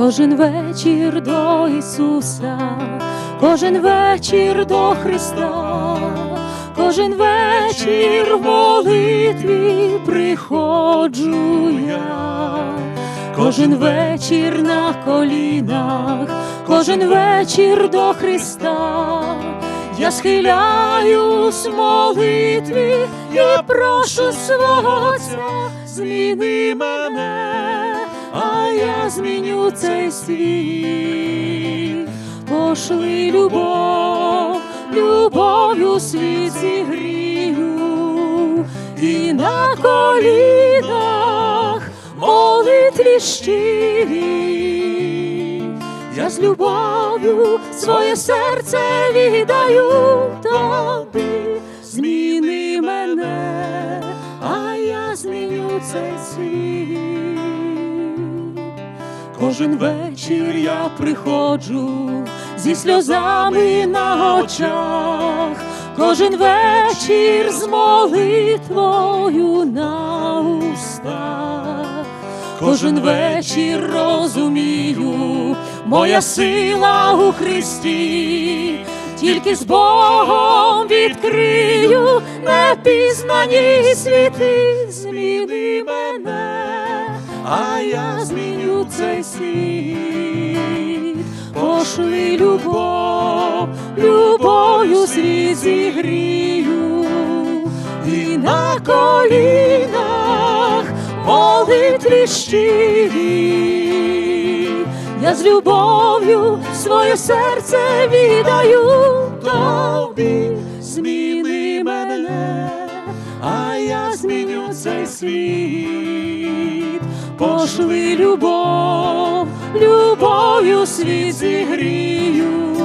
Кожен вечір до Ісуса, кожен вечір до Христа, кожен вечір в молитві приходжу я, кожен вечір на колінах, кожен вечір до Христа. Я схиляюсь в молитві і прошу свого Отця, зміни мене, а я зміню цей світ. Пошли любов, любов'ю світ зігрію, і на колінах молитві щирі. Я з любов'ю своє серце віддаю тобі, зміни мене, а я зміню цей світ. Кожен вечір я приходжу зі сльозами на очах, кожен вечір з молитвою на устах. Кожен вечір розумію, моя сила у Христі, тільки з Богом відкрию непізнані світи, зміни мене, а я зміню цей світ, пошли любов, любов'ю світ зігрію, і на колінах молитві щирі, я з любов'ю своє серце віддаю. Тобі, зміни мене, а я зміню цей світ, пошли любов, любов'ю світ зігрію,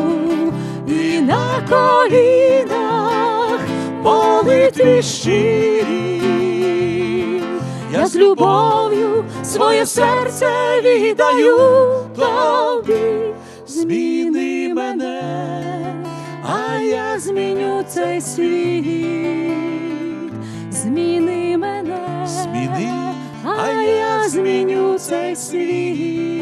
і на колінах молитві щирі. Я з любов'ю своє серце віддаю тобі, зміни мене, а я зміню цей світ, зміни мене, Зміни, а зміню цей світ.